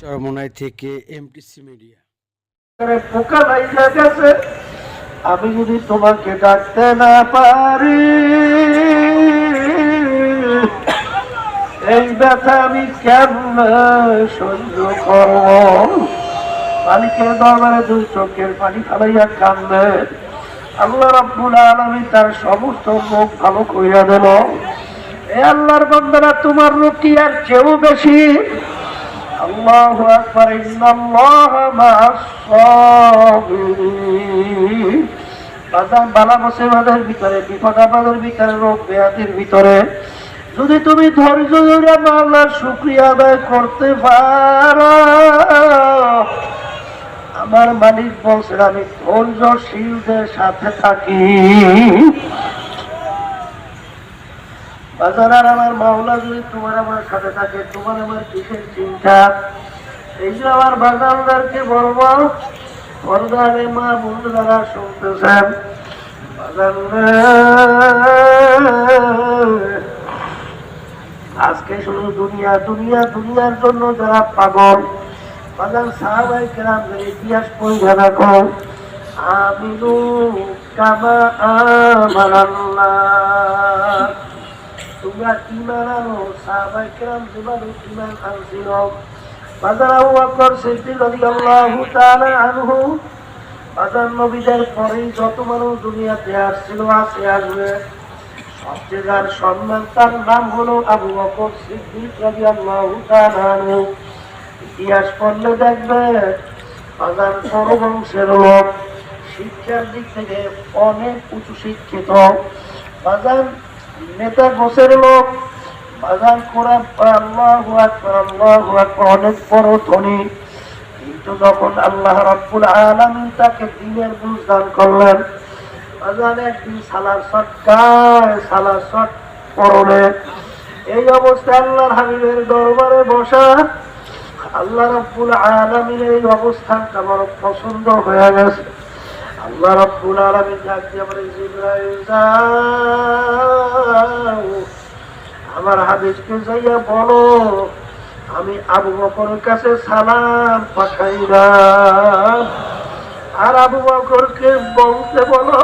চরমোনাই থেকে MTC media পোকা লাইগা গেছে আমি যদি তোমাকে ডাকতে না পারি, এই ব্যথা আমি কেমন সহ্য করব? মালিকের দরবারে দুই চোখের পানি ফালাইয়া কান্দে। আল্লাহ রাব্বুল আলামিন তার সমস্ত মুখ ভালো কইরা দিল। এ আল্লাহর বান্দারা, তোমার কি আর চেয়েও বেশি? আল্লাহু আকবার, ইন্নাল্লাহ মা'আস সাবিরিন বাজান বালা মুসিবতের ভিতরে, বিপদ আপদের ভিতরে, রোগ ব্যাধির ভিতরে। যদি তুমি ধৈর্য ধরে আল্লাহর শুকরিয়া আদায় করতে পারো, আমার মালিক বলছেন, আমি ধৈর্যশীলদের সাথে থাকি। বাজার আমার মাওলা যদি তোমার আমার সাথে থাকে, তোমার আমার কিসের চিন্তা? এই যে আমার বাজারদারকে বলব পর্দারে মা বন্ধু দ্বারা শুনতেছেন আজকে শুধু দুনিয়া দুনিয়া, দুনিয়ার জন্য যারা পাগল, বাজার সাহাবাই কেরামদের ইতিহাস পড়ে রাখো আমিনু কামা আমার আল্লাহ তোমরা ইমান আনো সাহাবাই কেরাম যেভাবে ইমান আনছিল বাজার আবু বকর সিদ্দিক রাদিয়াল্লাহু তাআলা আনহু বাজার নবীদের পরেই যত মানুষ দুনিয়াতে আসছিল আসে আসবে, সবচেয়ে যার সম্মান তার নাম হলো আবু বকর সিদ্দিক রাদিয়াল্লাহু তাআলা আনহু ইতিহাস পড়লে দেখবে বাজার পরবংশের লোক, শিক্ষার দিক থেকে অনেক উঁচু শিক্ষিত। বাজার নেতা গোছের লোক বাজার কোরআন আল্লাহ আল্লাহ অনেক বড় ধনী। কিন্তু যখন আল্লাহ রাব্বুল আলামিন তাকে দিনের বুঝ দান করলেন বাজার একদিন সালার সটকায় সালার সট পরনে, এই অবস্থায় আল্লাহর হাবিবের দরবারে বসা, আল্লাহ রাব্বুল আলামিনের এই অবস্থানটা বড় পছন্দ হয়ে গেছে। আল্লাহ রাব্বুল আলামিন ডাক দিয়ে আমার হাদিসকে যাইয়া বলো, আমি আবু বকরের কাছে সালাম পাঠাইলাম। আর আবু বকরকে বলতে বলো,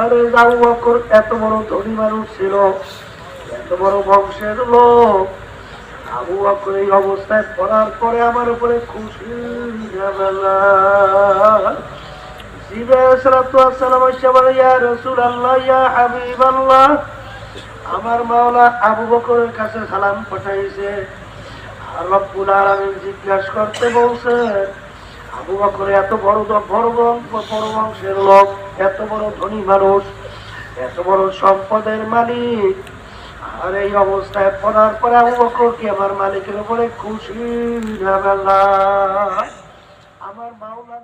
আরে আবু বকর এত বড় ধনী মানুষ ছিল, এত বড় বংশের লোক। আবু বকর এই অবস্থায় পড়ার পরে আমার উপরে খুশি হবে না আমার মাওলা আবু বকরের কাছে সালাম পাঠাইছে। রব্বুল আলামিন জিজ্ঞাসা করতে বলছে, আবু বকর এত বড় বড় বড় বংশের লোক, এত বড় ধনী মানুষ, এত বড় সম্পদের মালিক। আর এই অবস্থায় পড়ার পরে আবু বকর কি আমার মালিকের উপরে খুশি আমার মাওলা